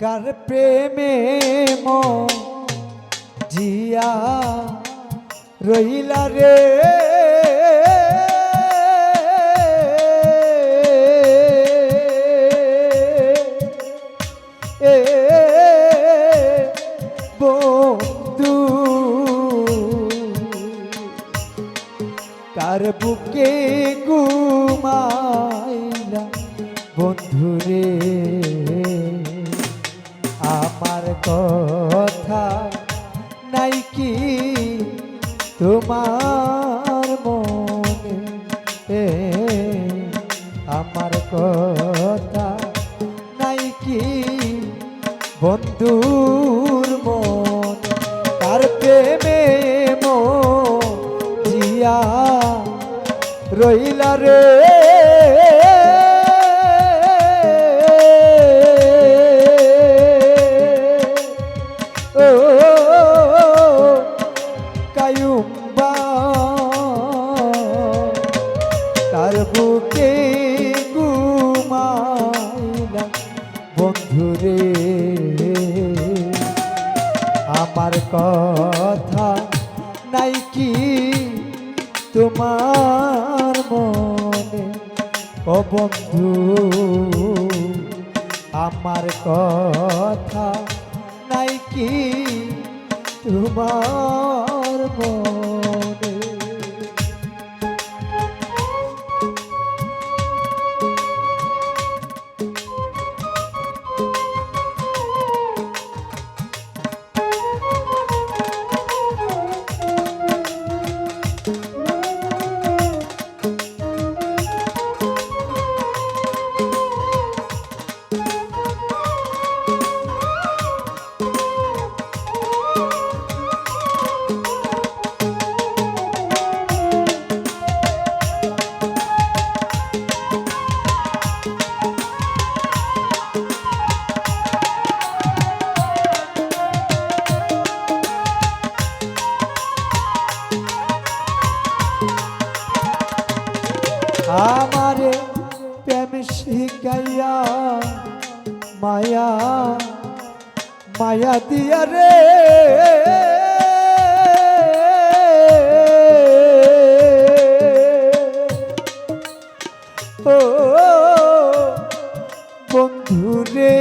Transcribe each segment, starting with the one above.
কার প্রেমে মো জিয়া রহিলা রে? কার বুকে ঘুমাইলা বন্ধুরে আমার কথা নাই কি তোমার মনে? এ, আমার কথা নাই কি বন্ধুর মন? প্রেমে মো রইলা রে? তোমার মনে ও বন্ধু আমার কথা নাই কি তোমার মনে? আমারে প্রেম শিখাইয়া মায়া মায়া দিয়া রে। ও বন্ধু রে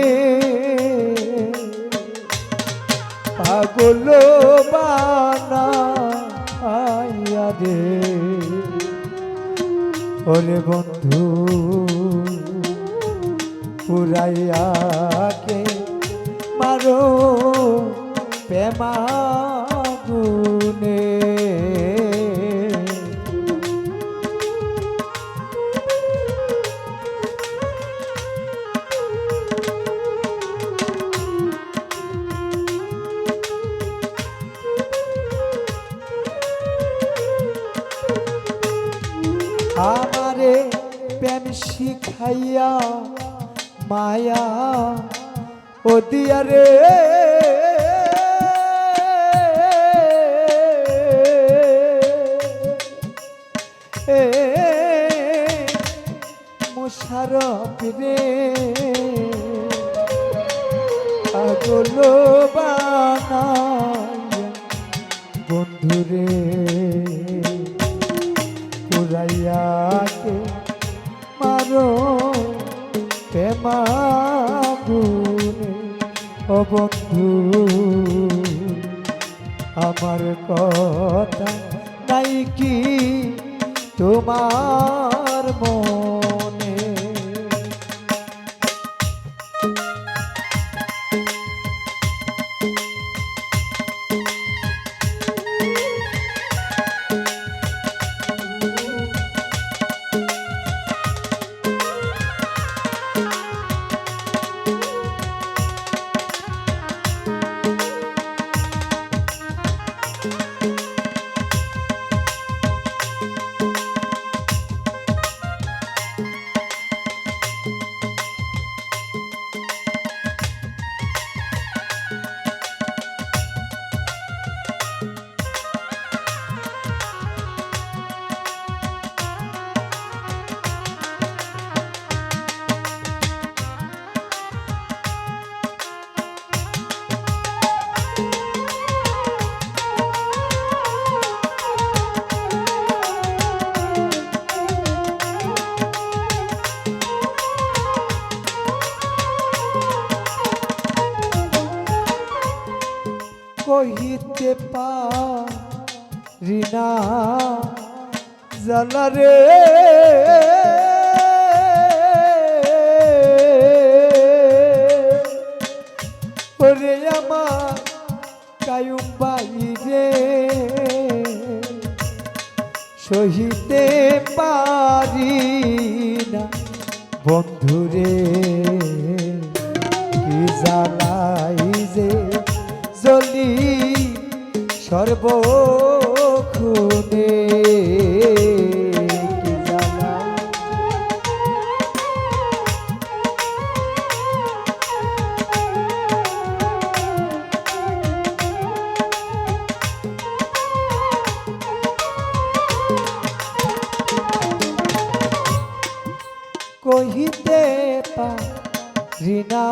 পাগল বানা ওরে বন্ধু পুরাইয়াকে মারো প্রেমাগুনে মায়া ও দিয়া রে মুশারফ রে বানাইয়া বন্ধুরে। কথা নাই কি তোমার মনে? কহিতে পারি না। জালা রে। ওরে আমার বাইরে সহিতে পারি না। বন্ধুরে কি যে জলি সর্বক্ষণে কহিতে পারি না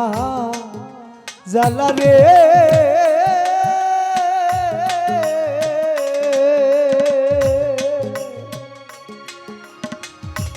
জালা রে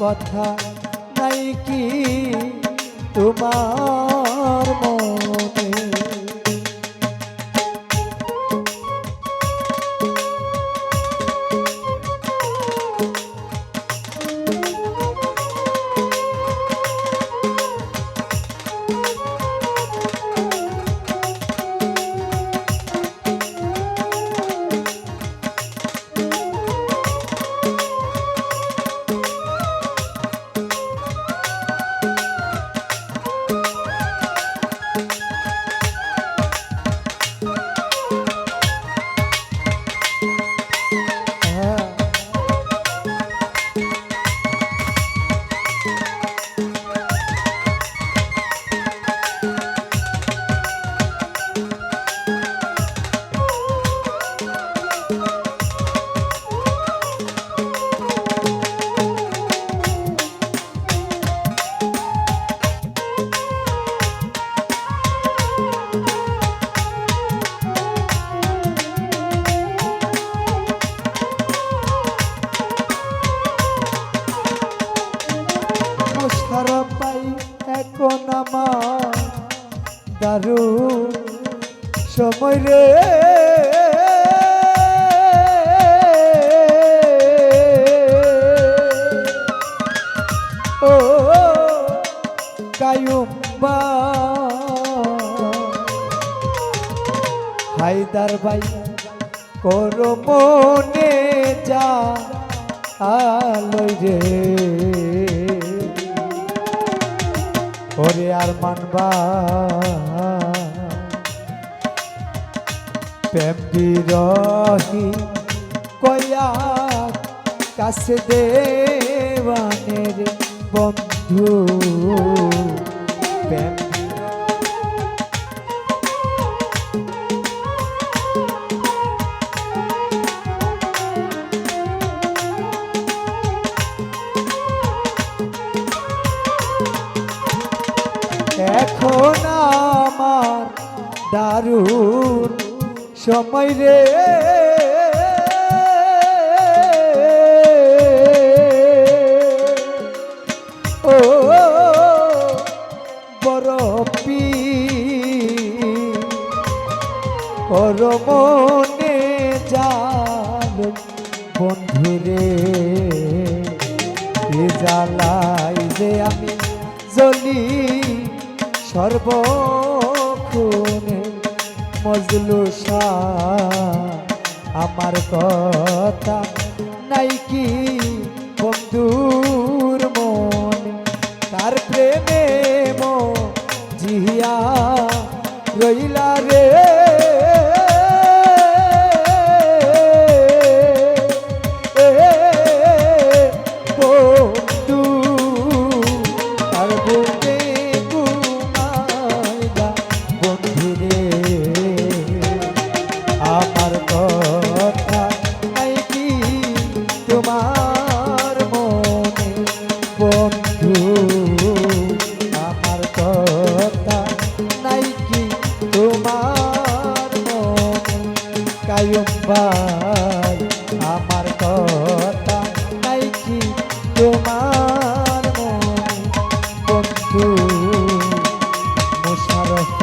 কথা নাই কি তোমার মনে? ও কায়ুম বা। হায়দার ভাই কর মনে যা আলোয় রে। ওরে আর মানবা প্রেম বিরহি কয়া কাছে দেওয়ানের বন্ধু। সময় রে ও, বড় পি ওর মনে জাল বন্ধুরে এ জ্বালাই যে আমি জ্বলি সর্বক্ষণে। মজলুসা আমার কথা নাই কি বন্ধুর মন? তার প্রেমে জিয়া রইলা রে।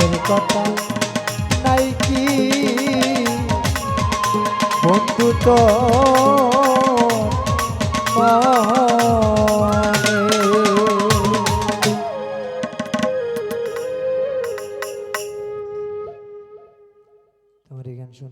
মনের কথা তাই কি? বন্ধু তো